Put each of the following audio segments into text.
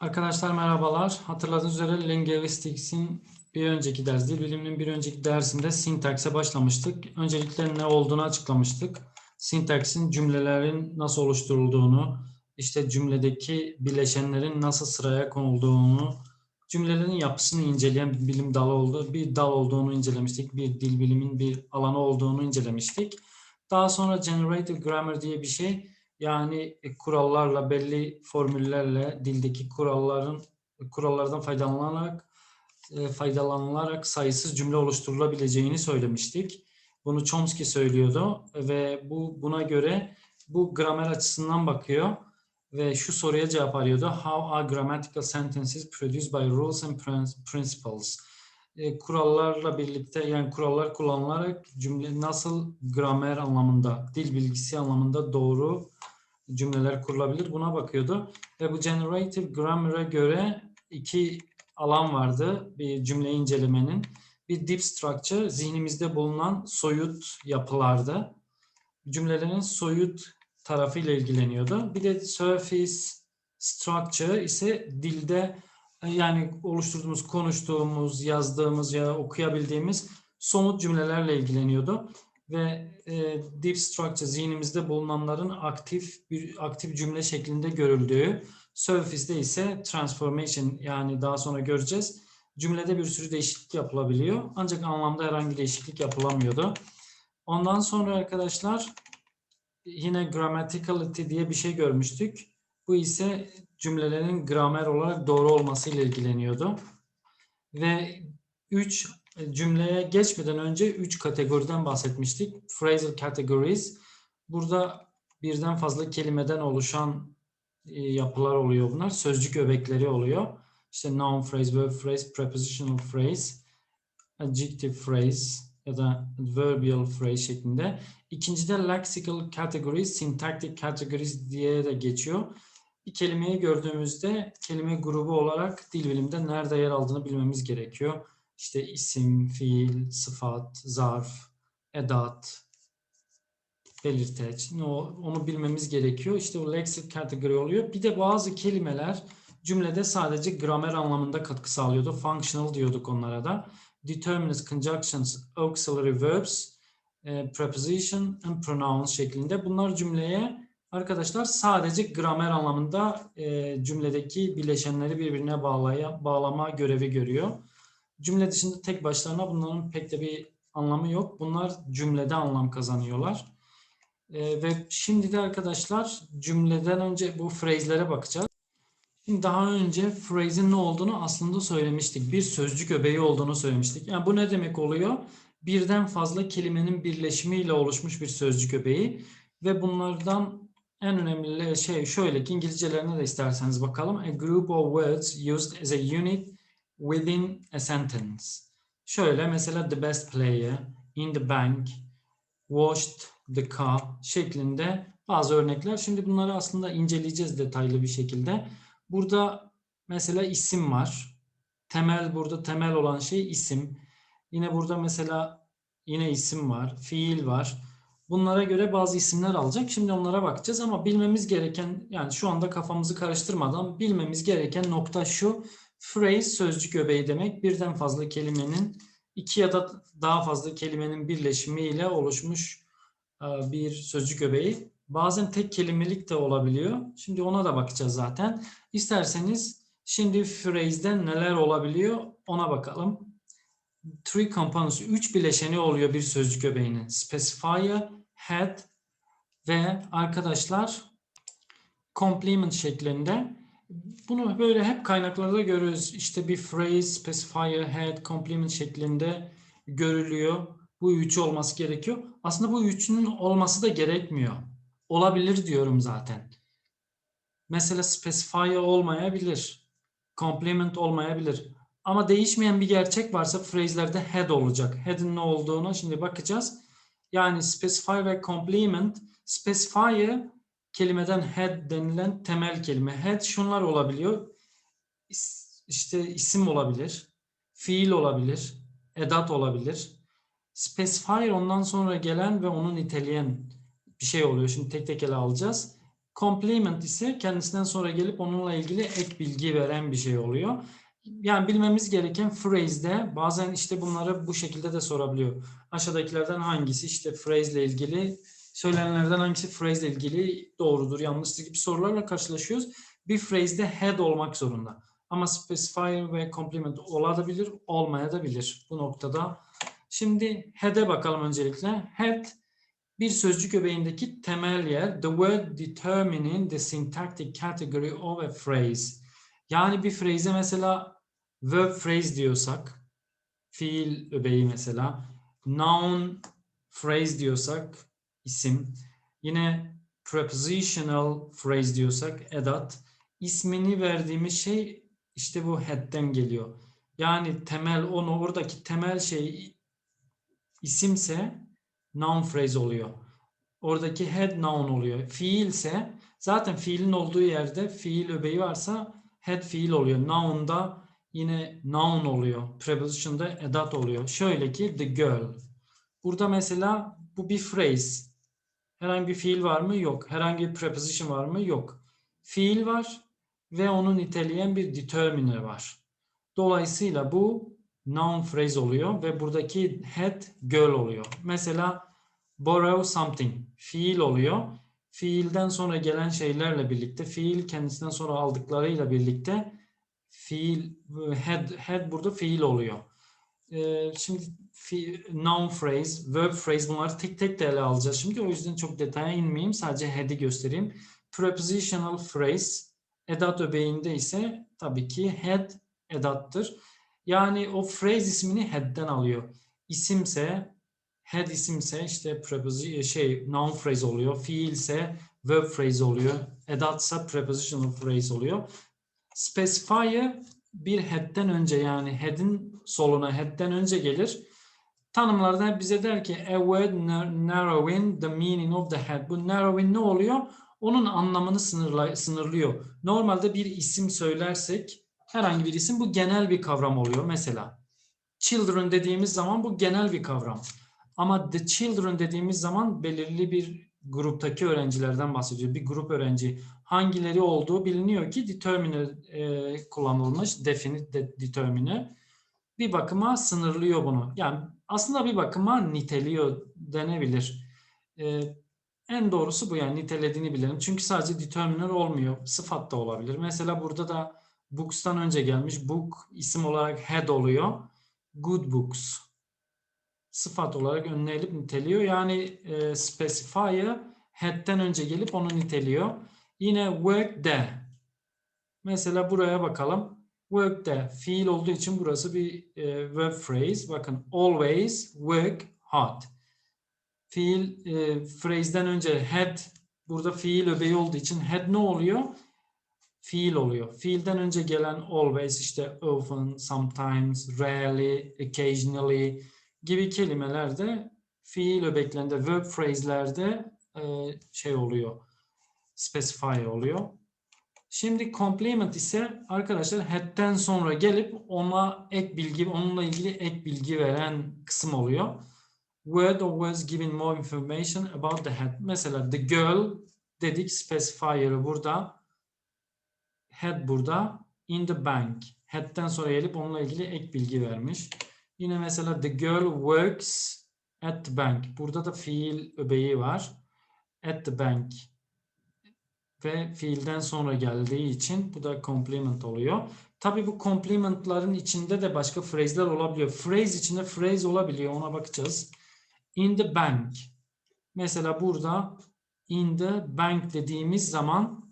Arkadaşlar merhabalar. Hatırladığınız üzere Linguistics'in bir önceki ders, dil biliminin bir önceki dersinde sintakse başlamıştık. Öncelikle ne olduğunu açıklamıştık. Sintaksin cümlelerin nasıl oluşturulduğunu, işte cümledeki bileşenlerin nasıl sıraya konulduğunu, cümlelerin yapısını inceleyen bir bilim dalı oldu. Bir dal olduğunu incelemiştik. Bir dil bilimin bir alanı olduğunu incelemiştik. Daha sonra generative grammar diye bir şey yani e, kurallarla, belli formüllerle dildeki kuralların kurallardan faydalanarak e, faydalanılarak sayısız cümle oluşturulabileceğini söylemiştik. Bunu Chomsky söylüyordu ve bu buna göre bu gramer açısından bakıyor ve şu soruya cevap arıyordu. How are grammatical sentences produced by rules and principles? E, kurallarla birlikte yani kurallar kullanılarak cümle nasıl gramer anlamında, dil bilgisi anlamında doğru cümleler kurulabilir buna bakıyordu. Ve bu generative grammar'a göre iki alan vardı bir cümle incelemenin. Bir deep structure zihnimizde bulunan soyut yapılarda cümlelerin soyut tarafıyla ilgileniyordu. Bir de surface structure ise dilde yani oluşturduğumuz, konuştuğumuz, yazdığımız ya okuyabildiğimiz somut cümlelerle ilgileniyordu ve e, deep structure zihnimizde bulunanların aktif bir aktif cümle şeklinde görüldüğü, surface'de ise transformation yani daha sonra göreceğiz. Cümlede bir sürü değişiklik yapılabiliyor. Ancak anlamda herhangi değişiklik yapılamıyordu. Ondan sonra arkadaşlar yine grammaticality diye bir şey görmüştük. Bu ise cümlelerin gramer olarak doğru olması ile ilgileniyordu. Ve 3 cümleye geçmeden önce 3 kategoriden bahsetmiştik. Phrasal categories. Burada birden fazla kelimeden oluşan e, yapılar oluyor bunlar. Sözcük öbekleri oluyor. İşte noun phrase, verb phrase, prepositional phrase, adjective phrase ya da adverbial phrase şeklinde. İkincide lexical categories, syntactic categories diye de geçiyor. Bir kelimeyi gördüğümüzde kelime grubu olarak dil biliminde nerede yer aldığını bilmemiz gerekiyor işte isim, fiil, sıfat, zarf, edat, belirteç. Onu bilmemiz gerekiyor. İşte o lexic kategori oluyor. Bir de bazı kelimeler cümlede sadece gramer anlamında katkı sağlıyordu. Functional diyorduk onlara da. Determinants, conjunctions, auxiliary verbs, e, preposition and pronouns şeklinde. Bunlar cümleye arkadaşlar sadece gramer anlamında e, cümledeki bileşenleri birbirine bağlaya, bağlama görevi görüyor. Cümle dışında tek başlarına bunların pek de bir anlamı yok. Bunlar cümlede anlam kazanıyorlar. Ee, ve şimdi de arkadaşlar cümleden önce bu phrase'lere bakacağız. Şimdi daha önce phrase'in ne olduğunu aslında söylemiştik. Bir sözcük öbeği olduğunu söylemiştik. Yani bu ne demek oluyor? Birden fazla kelimenin birleşimiyle oluşmuş bir sözcük öbeği ve bunlardan en önemli şey şöyle ki İngilizcelerine de isterseniz bakalım. A group of words used as a unit within a sentence. Şöyle mesela the best player, in the bank, washed the car şeklinde bazı örnekler. Şimdi bunları aslında inceleyeceğiz detaylı bir şekilde. Burada mesela isim var. Temel burada temel olan şey isim. Yine burada mesela yine isim var, fiil var. Bunlara göre bazı isimler alacak. Şimdi onlara bakacağız ama bilmemiz gereken yani şu anda kafamızı karıştırmadan bilmemiz gereken nokta şu. Phrase sözcük öbeği demek. Birden fazla kelimenin iki ya da daha fazla kelimenin birleşimiyle oluşmuş e, bir sözcük öbeği. Bazen tek kelimelik de olabiliyor. Şimdi ona da bakacağız zaten. İsterseniz şimdi phrase'den neler olabiliyor ona bakalım. Three components, üç bileşeni oluyor bir sözcük öbeğinin. Specifier, head ve arkadaşlar complement şeklinde bunu böyle hep kaynaklarda görüyoruz. İşte bir phrase, specifier, head, complement şeklinde görülüyor. Bu üçü olması gerekiyor. Aslında bu üçünün olması da gerekmiyor. Olabilir diyorum zaten. Mesela specifier olmayabilir. Complement olmayabilir. Ama değişmeyen bir gerçek varsa phrase'lerde head olacak. Head'in ne olduğunu şimdi bakacağız. Yani specifier ve complement specifier kelimeden head denilen temel kelime. Head şunlar olabiliyor. İşte isim olabilir, fiil olabilir, edat olabilir. Specifier ondan sonra gelen ve onu niteleyen bir şey oluyor. Şimdi tek tek ele alacağız. Complement ise kendisinden sonra gelip onunla ilgili ek bilgi veren bir şey oluyor. Yani bilmemiz gereken phrase'de bazen işte bunları bu şekilde de sorabiliyor. Aşağıdakilerden hangisi işte phrase ile ilgili söylenenlerden hangisi phrase ile ilgili doğrudur, yanlıştır gibi sorularla karşılaşıyoruz. Bir phrase'de had olmak zorunda. Ama specifier ve complement olabilir, olmayabilir bu noktada. Şimdi had'e bakalım öncelikle. Had bir sözcük öbeğindeki temel yer. The word determining the syntactic category of a phrase. Yani bir phrase'e mesela verb phrase diyorsak, fiil öbeği mesela, noun phrase diyorsak, isim, yine prepositional phrase diyorsak, edat, ismini verdiğimiz şey işte bu had'den geliyor. Yani temel, onu oradaki temel şey isimse noun phrase oluyor. Oradaki head noun oluyor. Fiilse zaten fiilin olduğu yerde fiil öbeği varsa head fiil oluyor. Noun'da yine noun oluyor. Preposition'da edat oluyor. Şöyle ki the girl. Burada mesela bu bir phrase. Herhangi bir fiil var mı? Yok. Herhangi bir preposition var mı? Yok. Fiil var ve onu niteleyen bir determiner var. Dolayısıyla bu noun phrase oluyor ve buradaki head girl oluyor. Mesela borrow something fiil oluyor. Fiilden sonra gelen şeylerle birlikte, fiil kendisinden sonra aldıklarıyla birlikte fiil head head burada fiil oluyor. Ee, şimdi noun phrase, verb phrase bunları tek tek de ele alacağız. Şimdi o yüzden çok detaya inmeyeyim. Sadece head'i göstereyim. Prepositional phrase edat öbeğinde ise tabii ki head edattır. Yani o phrase ismini head'den alıyor. İsimse head isimse işte preposition şey noun phrase oluyor. Fiilse verb phrase oluyor. Edatsa prepositional phrase oluyor. Specifier bir head'den önce yani head'in soluna head'den önce gelir. Tanımlarda bize der ki a word narrowing the meaning of the head. Bu narrowing ne oluyor? Onun anlamını sınırlıyor. Normalde bir isim söylersek herhangi bir isim bu genel bir kavram oluyor. Mesela children dediğimiz zaman bu genel bir kavram. Ama the children dediğimiz zaman belirli bir gruptaki öğrencilerden bahsediyor. Bir grup öğrenci hangileri olduğu biliniyor ki determiner e, kullanılmış. Definite de, determiner. Bir bakıma sınırlıyor bunu. Yani aslında bir bakıma niteliyor denebilir. E, en doğrusu bu yani nitelediğini bilelim. Çünkü sadece determiner olmuyor. Sıfat da olabilir. Mesela burada da books'tan önce gelmiş. Book isim olarak head oluyor. Good books sıfat olarak önüne elip niteliyor. Yani e, specifier head'den önce gelip onu niteliyor. Yine work de. Mesela buraya bakalım. Work de fiil olduğu için burası bir e, verb phrase. Bakın always work hard. Fiil e, phrase'den önce head burada fiil öbeği olduğu için head ne oluyor? Fiil oluyor. Fiilden önce gelen always işte often, sometimes, rarely, occasionally gibi kelimelerde fiil öbeklerinde, verb phrase'lerde e, şey oluyor. Specify oluyor. Şimdi complement ise arkadaşlar head'den sonra gelip ona ek bilgi, onunla ilgili ek bilgi veren kısım oluyor. Word or words giving more information about the head. Mesela the girl dedik specifier'ı burada. Head burada. In the bank. Head'den sonra gelip onunla ilgili ek bilgi vermiş. Yine mesela the girl works at the bank. Burada da fiil öbeği var. At the bank. Ve fiilden sonra geldiği için bu da complement oluyor. Tabii bu complement'ların içinde de başka phrase'ler olabiliyor. Phrase içinde phrase olabiliyor. Ona bakacağız. In the bank. Mesela burada in the bank dediğimiz zaman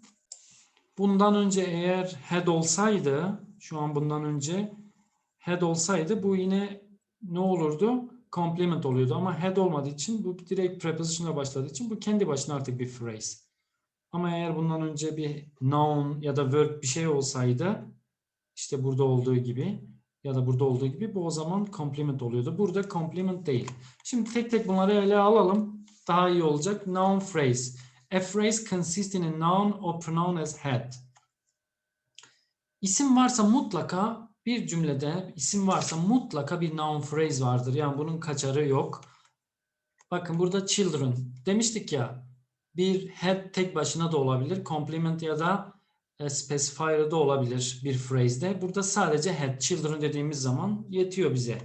bundan önce eğer had olsaydı şu an bundan önce head olsaydı bu yine ne olurdu? Complement oluyordu ama head olmadığı için bu direkt preposition'la başladığı için bu kendi başına artık bir phrase. Ama eğer bundan önce bir noun ya da verb bir şey olsaydı işte burada olduğu gibi ya da burada olduğu gibi bu o zaman complement oluyordu. Burada complement değil. Şimdi tek tek bunları ele alalım. Daha iyi olacak. Noun phrase. A phrase consists in a noun or pronoun as head. İsim varsa mutlaka bir cümlede isim varsa mutlaka bir noun phrase vardır. Yani bunun kaçarı yok. Bakın burada children demiştik ya. Bir head tek başına da olabilir. Complement ya da e, specifier da olabilir bir phrase'de. Burada sadece had, children dediğimiz zaman yetiyor bize.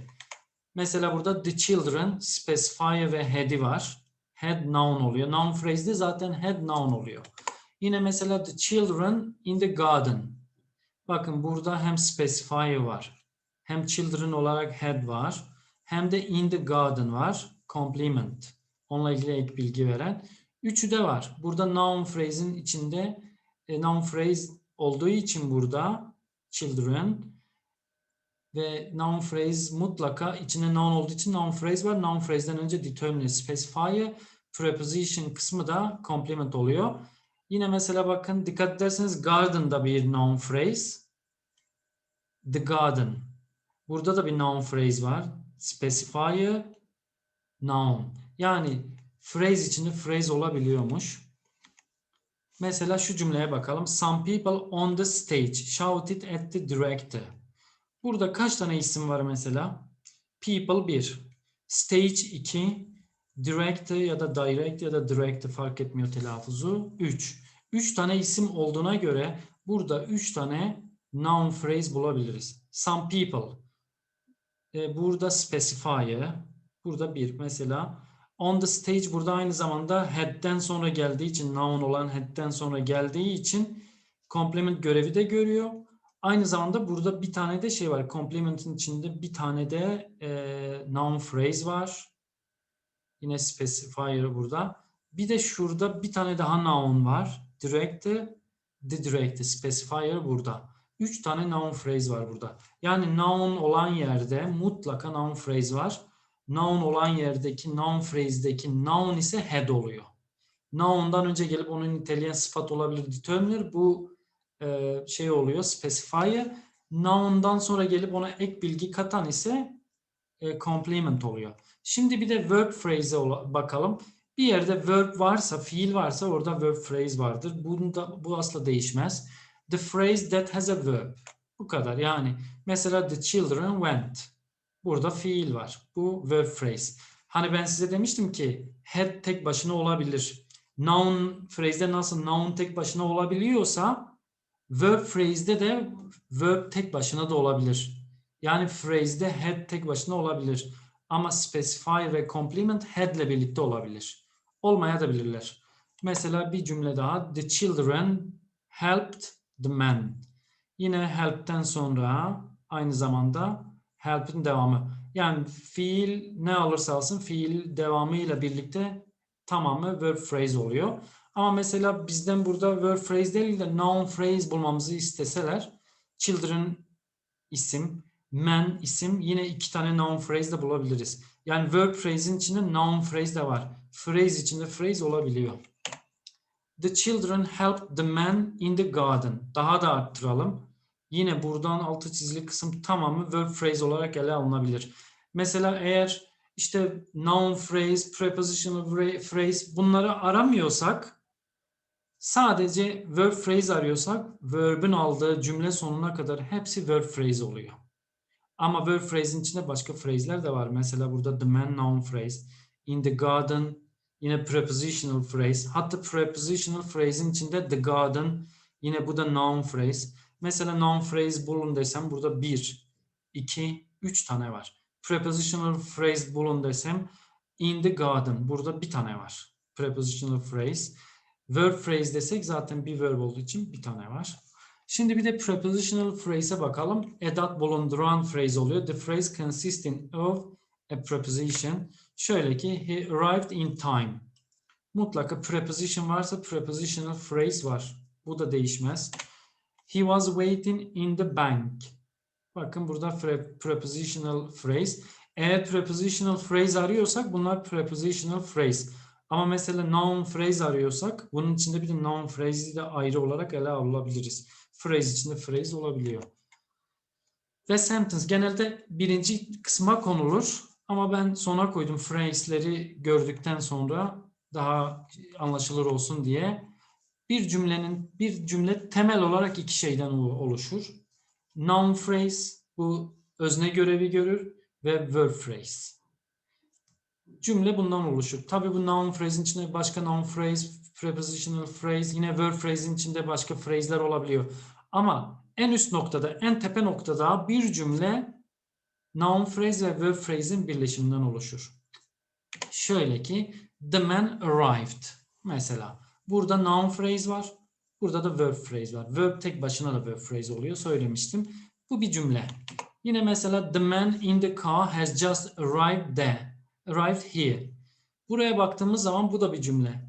Mesela burada the children, specifier ve had'i var. Had noun oluyor. Noun phrase'de zaten had noun oluyor. Yine mesela the children in the garden. Bakın burada hem specifier var. Hem children olarak had var. Hem de in the garden var. Complement. Onunla ilgili ek bilgi veren. Üçü de var. Burada noun phrase'in içinde e, noun phrase olduğu için burada children ve noun phrase mutlaka içinde noun olduğu için noun phrase var. Noun phrase'den önce determinate specifier preposition kısmı da complement oluyor. Yine mesela bakın dikkat ederseniz garden'da bir noun phrase. The garden. Burada da bir noun phrase var. Specifier noun. Yani phrase içinde phrase olabiliyormuş. Mesela şu cümleye bakalım. Some people on the stage shouted at the director. Burada kaç tane isim var mesela? People 1. Stage 2. Director ya da direct ya da director fark etmiyor telaffuzu. 3. 3 tane isim olduğuna göre burada 3 tane noun phrase bulabiliriz. Some people. Ee, burada specifier. Burada bir. Mesela on the stage burada aynı zamanda had'den sonra geldiği için noun olan had'den sonra geldiği için complement görevi de görüyor. Aynı zamanda burada bir tane de şey var. Complement'in içinde bir tane de e, noun phrase var. Yine specifier burada. Bir de şurada bir tane daha noun var. Direct'te, the direct'te, specifier burada. Üç tane noun phrase var burada. Yani noun olan yerde mutlaka noun phrase var. Noun olan yerdeki noun phrase'deki noun ise head oluyor. Noun'dan önce gelip onu niteleyen sıfat olabilir determiner. Bu e, şey oluyor specifier. Noun'dan sonra gelip ona ek bilgi katan ise e, complement oluyor. Şimdi bir de verb phrase'e bakalım. Bir yerde verb varsa, fiil varsa orada verb phrase vardır. Bunda, bu asla değişmez. The phrase that has a verb. Bu kadar. Yani mesela the children went. Burada fiil var. Bu verb phrase. Hani ben size demiştim ki had tek başına olabilir. Noun phrase'de nasıl noun tek başına olabiliyorsa verb phrase'de de verb tek başına da olabilir. Yani phrase'de had tek başına olabilir. Ama specify ve complement had ile birlikte olabilir. Olmaya da bilirler. Mesela bir cümle daha. The children helped the man. Yine help'ten sonra aynı zamanda help'in devamı. Yani fiil ne alırsa alsın fiil devamıyla birlikte tamamı verb phrase oluyor. Ama mesela bizden burada verb phrase değil de noun phrase bulmamızı isteseler children isim, man isim yine iki tane noun phrase de bulabiliriz. Yani verb phrase'in içinde noun phrase de var. Phrase içinde phrase olabiliyor. The children helped the man in the garden. Daha da arttıralım. Yine buradan altı çizili kısım tamamı verb phrase olarak ele alınabilir. Mesela eğer işte noun phrase, prepositional phrase bunları aramıyorsak sadece verb phrase arıyorsak verb'in aldığı cümle sonuna kadar hepsi verb phrase oluyor. Ama verb phrase'in içinde başka phrase'ler de var. Mesela burada the man noun phrase, in the garden yine prepositional phrase. Hatta prepositional phrase'in içinde the garden yine bu da noun phrase. Mesela noun phrase bulun desem burada bir, iki, üç tane var. Prepositional phrase bulun desem in the garden. Burada bir tane var. Prepositional phrase. Verb phrase desek zaten bir verb olduğu için bir tane var. Şimdi bir de prepositional phrase'e bakalım. Edat bulunduran phrase oluyor. The phrase consisting of a preposition. Şöyle ki he arrived in time. Mutlaka preposition varsa prepositional phrase var. Bu da değişmez. He was waiting in the bank. Bakın burada prepositional phrase. Eğer prepositional phrase arıyorsak bunlar prepositional phrase. Ama mesela noun phrase arıyorsak bunun içinde bir de noun phrase'i de ayrı olarak ele alabiliriz. Phrase içinde phrase olabiliyor. Ve sentence genelde birinci kısma konulur. Ama ben sona koydum phrase'leri gördükten sonra daha anlaşılır olsun diye. Bir cümlenin bir cümle temel olarak iki şeyden oluşur. Noun phrase bu özne görevi görür ve verb phrase. Cümle bundan oluşur. Tabi bu noun phrase'in içinde başka noun phrase, prepositional phrase, yine verb phrase'in içinde başka phrase'ler olabiliyor. Ama en üst noktada, en tepe noktada bir cümle noun phrase ve verb phrase'in birleşiminden oluşur. Şöyle ki the man arrived mesela. Burada noun phrase var. Burada da verb phrase var. Verb tek başına da verb phrase oluyor. Söylemiştim. Bu bir cümle. Yine mesela the man in the car has just arrived there. Arrived here. Buraya baktığımız zaman bu da bir cümle.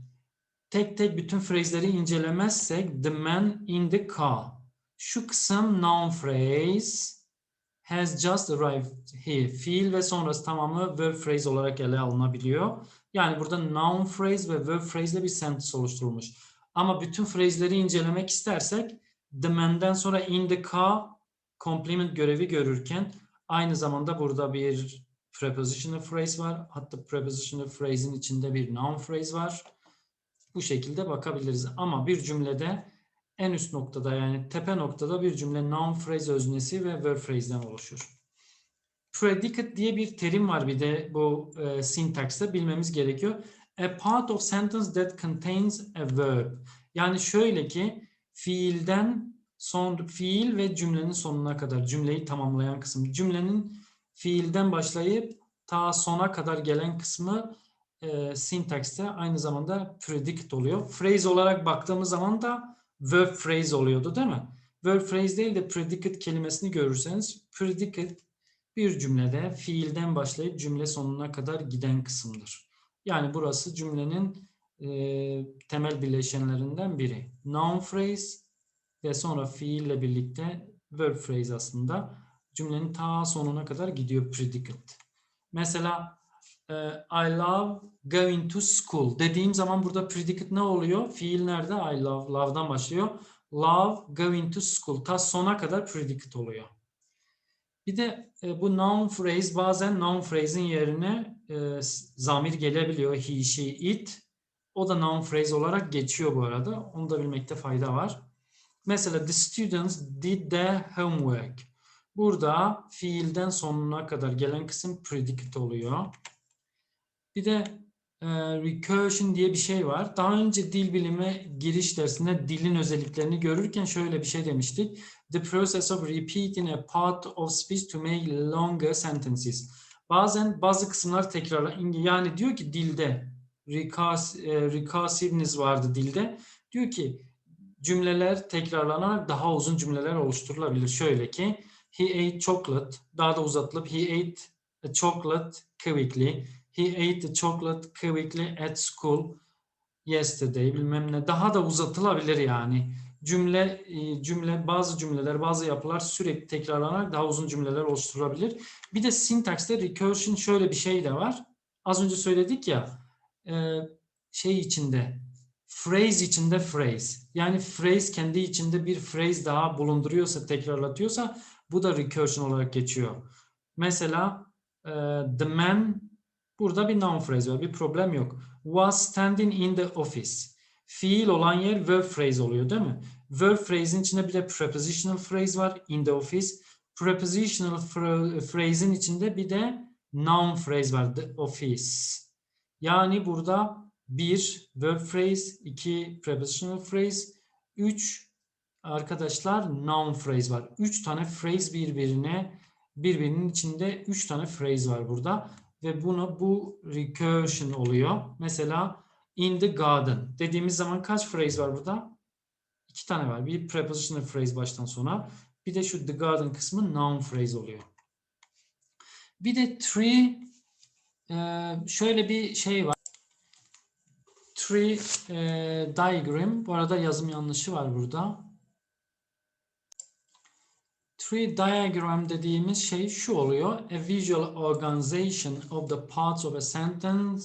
Tek tek bütün phrase'leri incelemezsek the man in the car. Şu kısım noun phrase has just arrived here. Fiil ve sonrası tamamı verb phrase olarak ele alınabiliyor. Yani burada noun phrase ve verb phrase ile bir sentence oluşturulmuş. Ama bütün phrase'leri incelemek istersek the man'den sonra in the car complement görevi görürken aynı zamanda burada bir prepositional phrase var. Hatta prepositional phrase'in içinde bir noun phrase var. Bu şekilde bakabiliriz. Ama bir cümlede en üst noktada yani tepe noktada bir cümle noun phrase öznesi ve verb phrase'den oluşur. Predicate diye bir terim var bir de bu e, syntax'te bilmemiz gerekiyor. A part of sentence that contains a verb. Yani şöyle ki fiilden son fiil ve cümlenin sonuna kadar cümleyi tamamlayan kısım. Cümlenin fiilden başlayıp ta sona kadar gelen kısmı e, syntax'te aynı zamanda predicate oluyor. Phrase olarak baktığımız zaman da verb phrase oluyordu değil mi? Verb phrase değil de predicate kelimesini görürseniz predicate bir cümlede fiilden başlayıp cümle sonuna kadar giden kısımdır. Yani burası cümlenin e, temel bileşenlerinden biri. Noun phrase ve sonra fiille birlikte verb phrase aslında cümlenin ta sonuna kadar gidiyor predicate. Mesela e, I love going to school dediğim zaman burada predicate ne oluyor? Fiil nerede? I love, love'dan başlıyor. Love going to school ta sona kadar predicate oluyor. Bir de e, bu noun phrase bazen noun phrase'in yerine e, zamir gelebiliyor. He, she, it. O da noun phrase olarak geçiyor bu arada. Onu da bilmekte fayda var. Mesela the students did their homework. Burada fiilden sonuna kadar gelen kısım predicate oluyor. Bir de e, recursion diye bir şey var. Daha önce dil bilimi giriş dersinde dilin özelliklerini görürken şöyle bir şey demiştik. The process of repeating a part of speech to make longer sentences. Bazen bazı kısımlar tekrarla yani diyor ki dilde recurs, e, recursiveness vardı dilde. Diyor ki cümleler tekrarlanarak daha uzun cümleler oluşturulabilir. Şöyle ki he ate chocolate daha da uzatılıp he ate a chocolate quickly. He ate the chocolate quickly at school yesterday bilmem ne. Daha da uzatılabilir yani. Cümle e, cümle bazı cümleler bazı yapılar sürekli tekrarlanarak daha uzun cümleler oluşturabilir. Bir de syntax'te recursion şöyle bir şey de var. Az önce söyledik ya e, şey içinde phrase içinde phrase. Yani phrase kendi içinde bir phrase daha bulunduruyorsa, tekrarlatıyorsa bu da recursion olarak geçiyor. Mesela e, the man burada bir noun phrase var. Bir problem yok. Was standing in the office. Fiil olan yer verb phrase oluyor değil mi? Verb phrase'in içinde bir de prepositional phrase var. In the office. Prepositional phrase'in içinde bir de noun phrase var. The office. Yani burada bir verb phrase, iki prepositional phrase, üç arkadaşlar noun phrase var. Üç tane phrase birbirine birbirinin içinde üç tane phrase var burada ve bunu bu recursion oluyor. Mesela in the garden dediğimiz zaman kaç phrase var burada? İki tane var. Bir prepositional phrase baştan sona. Bir de şu the garden kısmı noun phrase oluyor. Bir de tree şöyle bir şey var tree e, diagram. Bu arada yazım yanlışı var burada. Tree diagram dediğimiz şey şu oluyor. A visual organization of the parts of a sentence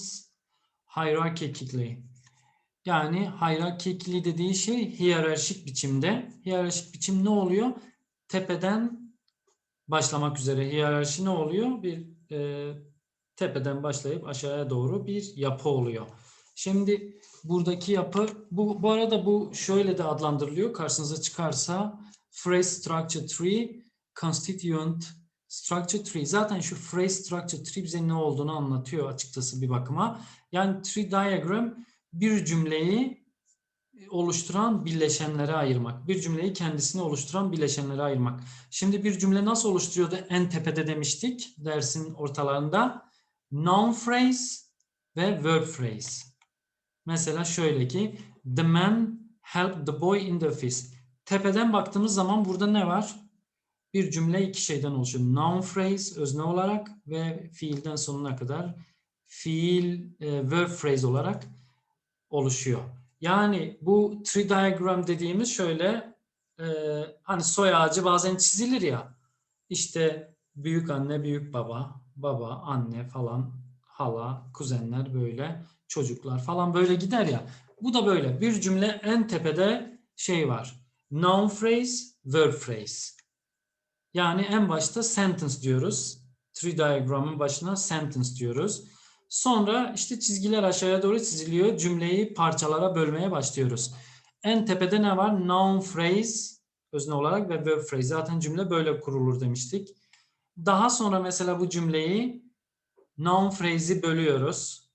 hierarchically. Yani hierarchically dediği şey hiyerarşik biçimde. Hiyerarşik biçim ne oluyor? Tepeden başlamak üzere. Hiyerarşi ne oluyor? Bir e, tepeden başlayıp aşağıya doğru bir yapı oluyor. Şimdi buradaki yapı, bu, bu arada bu şöyle de adlandırılıyor. Karşınıza çıkarsa phrase structure tree, constituent structure tree. Zaten şu phrase structure tree bize ne olduğunu anlatıyor açıkçası bir bakıma. Yani tree diagram bir cümleyi oluşturan bileşenlere ayırmak. Bir cümleyi kendisini oluşturan bileşenlere ayırmak. Şimdi bir cümle nasıl oluşturuyordu? En tepede demiştik dersin ortalarında. Noun phrase ve verb phrase. Mesela şöyle ki The man helped the boy in the office. Tepeden baktığımız zaman burada ne var? Bir cümle iki şeyden oluşuyor. Noun phrase özne olarak ve fiilden sonuna kadar fiil e, verb phrase olarak oluşuyor. Yani bu tree diagram dediğimiz şöyle e, hani soy ağacı bazen çizilir ya işte büyük anne, büyük baba, baba, anne falan, hala, kuzenler böyle, çocuklar falan böyle gider ya. Bu da böyle. Bir cümle en tepede şey var. Noun phrase, verb phrase. Yani en başta sentence diyoruz. Tree diagram'ın başına sentence diyoruz. Sonra işte çizgiler aşağıya doğru çiziliyor. Cümleyi parçalara bölmeye başlıyoruz. En tepede ne var? Noun phrase özne olarak ve verb phrase. Zaten cümle böyle kurulur demiştik. Daha sonra mesela bu cümleyi noun phrase'i bölüyoruz.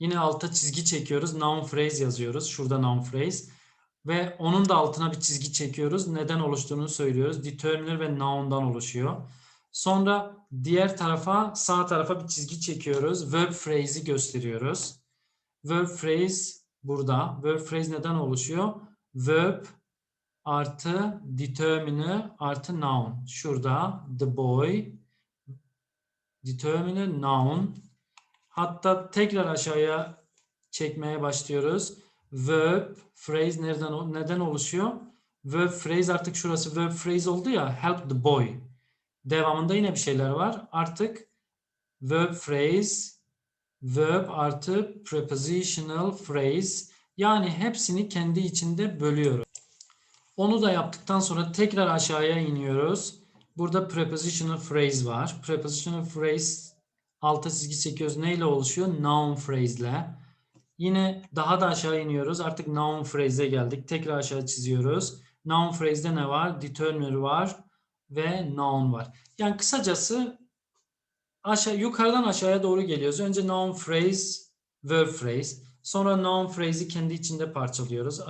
Yine alta çizgi çekiyoruz. Noun phrase yazıyoruz. Şurada noun phrase. Ve onun da altına bir çizgi çekiyoruz. Neden oluştuğunu söylüyoruz. Determiner ve noun'dan oluşuyor. Sonra diğer tarafa sağ tarafa bir çizgi çekiyoruz. Verb phrase'i gösteriyoruz. Verb phrase burada. Verb phrase neden oluşuyor? Verb artı determiner artı noun. Şurada the boy determiner noun. Hatta tekrar aşağıya çekmeye başlıyoruz. Verb phrase nereden neden oluşuyor? Verb phrase artık şurası verb phrase oldu ya help the boy. Devamında yine bir şeyler var. Artık verb phrase, verb artı prepositional phrase. Yani hepsini kendi içinde bölüyoruz. Onu da yaptıktan sonra tekrar aşağıya iniyoruz. Burada prepositional phrase var. Prepositional phrase alta çizgi çekiyoruz. Neyle oluşuyor? Noun phrase ile. Yine daha da aşağı iniyoruz. Artık noun phrase'e geldik. Tekrar aşağı çiziyoruz. Noun phrase'de ne var? Determiner var ve noun var. Yani kısacası aşağı yukarıdan aşağıya doğru geliyoruz. Önce noun phrase, verb phrase. Sonra noun phrase'i kendi içinde parçalıyoruz.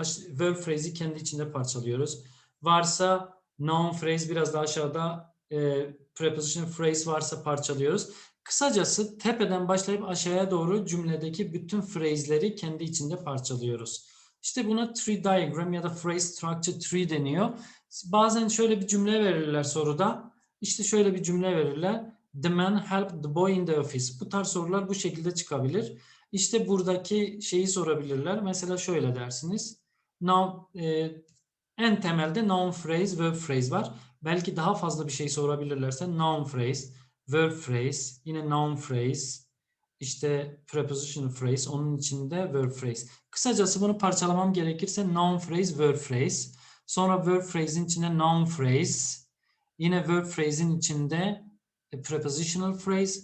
Verb phrase'i kendi içinde parçalıyoruz. Varsa noun phrase biraz daha aşağıda e, preposition phrase varsa parçalıyoruz. Kısacası tepeden başlayıp aşağıya doğru cümledeki bütün phrase'leri kendi içinde parçalıyoruz. İşte buna tree diagram ya da phrase structure tree deniyor. Bazen şöyle bir cümle verirler soruda. İşte şöyle bir cümle verirler. The man helped the boy in the office. Bu tarz sorular bu şekilde çıkabilir. İşte buradaki şeyi sorabilirler. Mesela şöyle dersiniz. Now, e, en temelde noun phrase, verb phrase var. Belki daha fazla bir şey sorabilirlerse noun phrase, verb phrase, yine noun phrase, işte prepositional phrase, onun içinde verb phrase. Kısacası bunu parçalamam gerekirse noun phrase, verb phrase. Sonra verb phrase'in içinde noun phrase. Yine verb phrase'in içinde e, prepositional phrase.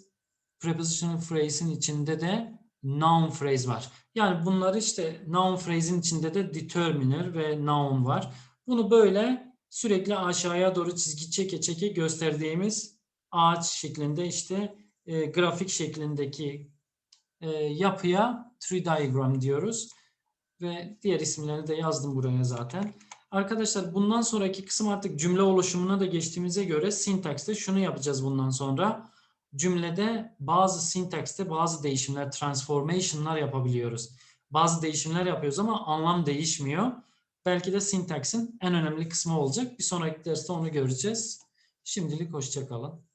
Prepositional phrase'in içinde de noun phrase var. Yani bunları işte noun phrase'in içinde de determiner ve noun var. Bunu böyle sürekli aşağıya doğru çizgi çeke çeke gösterdiğimiz ağaç şeklinde işte e, grafik şeklindeki e, yapıya tree diagram diyoruz. Ve diğer isimlerini de yazdım buraya zaten. Arkadaşlar bundan sonraki kısım artık cümle oluşumuna da geçtiğimize göre sintakste şunu yapacağız bundan sonra. Cümlede bazı sintakste bazı değişimler, transformation'lar yapabiliyoruz. Bazı değişimler yapıyoruz ama anlam değişmiyor. Belki de sintaksin en önemli kısmı olacak. Bir sonraki derste onu göreceğiz. Şimdilik hoşçakalın.